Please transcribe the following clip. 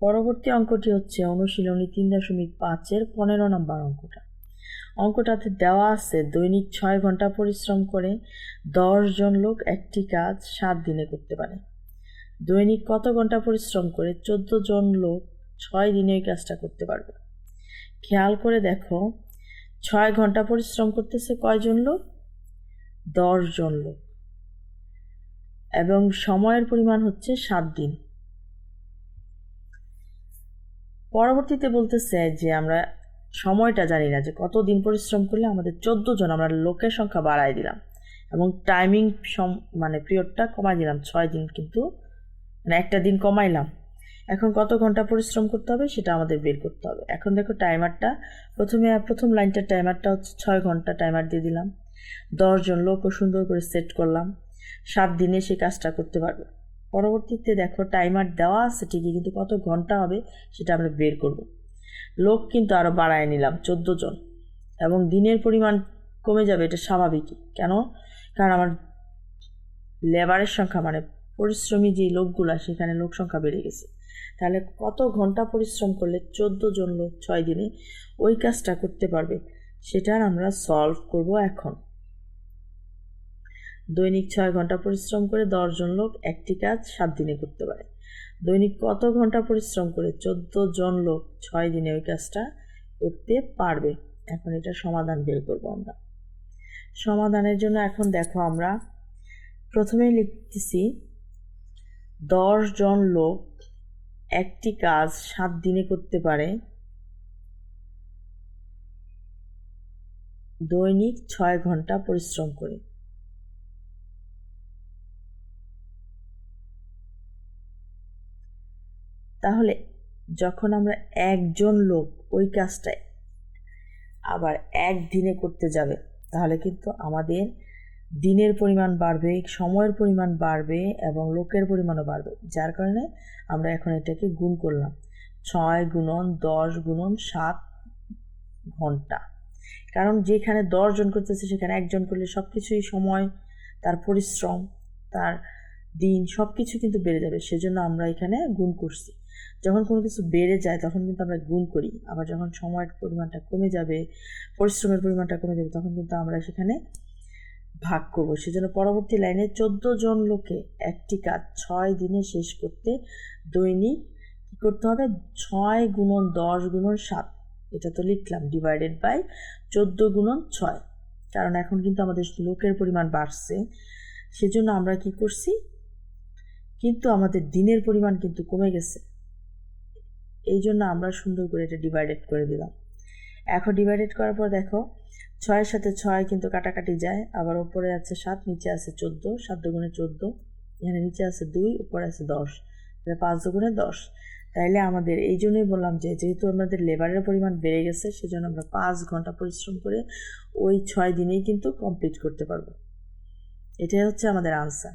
পরবর্তী অঙ্কটি হচ্ছে অনুশীলনী তিন দশমিক পাঁচের পনেরো নম্বর অঙ্কটা। অঙ্কটাতে দেওয়া আছে দৈনিক ছয় ঘণ্টা পরিশ্রম করে জন লোক একটি কাজ সাত দিনে করতে পারে। দৈনিক কত ঘণ্টা পরিশ্রম করে চোদ্দ জন লোক ছয় দিনে ওই কাজটা করতে পারবে? খেয়াল করে দেখো, ছয় ঘণ্টা পরিশ্রম করতেছে কয়জন লোক? জন লোক। এবং সময়ের পরিমাণ হচ্ছে সাত দিন। পরবর্তীতে বলতেছে যে আমরা সময়টা জানি না যে কত দিন পরিশ্রম করলে আমাদের চোদ্দ জন আমরা লোকের সংখ্যা বাড়াই দিলাম। এবং টাইমিং মানে পিরিয়ডটা কমাই দিলাম, ছয় দিন কিন্তু মানে একটা দিন কমাইলাম। এখন কত ঘণ্টা পরিশ্রম করতে হবে সেটা আমাদের বের করতে হবে। এখন দেখো টাইমারটা প্রথমে, প্রথম লাইনটার টাইমারটা হচ্ছে ছয় ঘণ্টা টাইমার দিয়ে দিলাম। দশজন লোকও সুন্দর করে সেট করলাম। সাত দিনে সে কাজটা করতে পারবে। পরবর্তীতে দেখো টাইমার দেওয়া আছে ঠিকই, কিন্তু কত ঘণ্টা হবে সেটা আমরা বের করব। লোক কিন্তু আরও বাড়ায় নিলাম, চোদ্দ জন। এবং দিনের পরিমাণ কমে যাবে, এটা স্বাভাবিকই। কেন? কারণ আমার লেবারের সংখ্যা মানে পরিশ্রমী যে লোকগুলা, সেখানে লোক সংখ্যা বেড়ে গেছে। তাহলে কত ঘণ্টা পরিশ্রম করলে চোদ্দ জন লোক ছয় দিনে ওই কাজটা করতে পারবে সেটার আমরা সলভ করব এখন। দৈনিক ছয় ঘণ্টা পরিশ্রম করে দশজন লোক একটি কাজ সাত দিনে করতে পারে। দৈনিক কত ঘণ্টা পরিশ্রম করে চোদ্দ জন লোক ছয় দিনে ওই কাজটা করতে পারবে? এখন এটা সমাধান বের করব আমরা। সমাধানের জন্য এখন দেখো আমরা প্রথমেই লিখতেছি দশ জন লোক একটি কাজ সাত দিনে করতে পারে। দৈনিক ছয় ঘণ্টা পরিশ্রম করে। তাহলে যখন আমরা একজন লোক ওই কাজটা আবার একদিনে করতে যাবে, তাহলে কিন্তু আমাদের দিনের পরিমাণ বাড়বে, সময়ের পরিমাণ বাড়বে এবং লোকের পরিমাণও বাড়বে। যার কারণে আমরা এখন এটাকে গুণ করলাম। ছয় গুণন দশ গুণন সাত ঘণ্টা। কারণ যেখানে দশজন করতেছে, সেখানে একজন করলে সব কিছুই সময়, তার পরিশ্রম, তার দিন সব কিছু কিন্তু বেড়ে যাবে। সেজন্য আমরা এখানে গুণ করছি। যখন কোনো কিছু বেড়ে যায়, তখন কিন্তু আমরা গুণ করি। আবার যখন সময়ের পরিমাণটা কমে যাবে, পরিশ্রমের পরিমাণটা কমে যাবে, তখন কিন্তু আমরা সেখানে ভাগ করব। সেজন্য পরবর্তী লাইনে চোদ্দ জন লোকে একটি কাজ ছয় দিনে শেষ করতে দৈনিক কী করতে হবে? ছয় গুণন দশ গুণন সাত। এটা তো লিখলাম ডিভাইডেড বাই চোদ্দ গুণন ছয়। কারণ এখন কিন্তু আমাদের লোকের পরিমাণ বাড়ছে। সেজন্য আমরা কি করছি? কিন্তু আমাদের দিনের পরিমাণ কিন্তু কমে গেছে। এই জন্য আমরা সুন্দর করে এটা ডিভাইডেড করে দিলাম। এখন ডিভাইডেড করার পর দেখো, ছয়ের সাথে ছয় কিন্তু কাটাকাটি যায়, আবার ওপরে আছে সাত, নিচে আছে চোদ্দ, সাত দুগুণে চোদ্দ, এখানে নিচে আছে দুই, উপরে আছে দশ, তাহলে পাঁচ দুগুণে দশ। তাইলে আমাদের এই জন্যই বললাম যে, যেহেতু আমাদের লেবারের পরিমাণ বেড়ে গেছে, সেজন্য আমরা পাঁচ ঘণ্টা পরিশ্রম করে ওই ছয় দিনেই কিন্তু কমপ্লিট করতে পারব। এটাই হচ্ছে আমাদের আনসার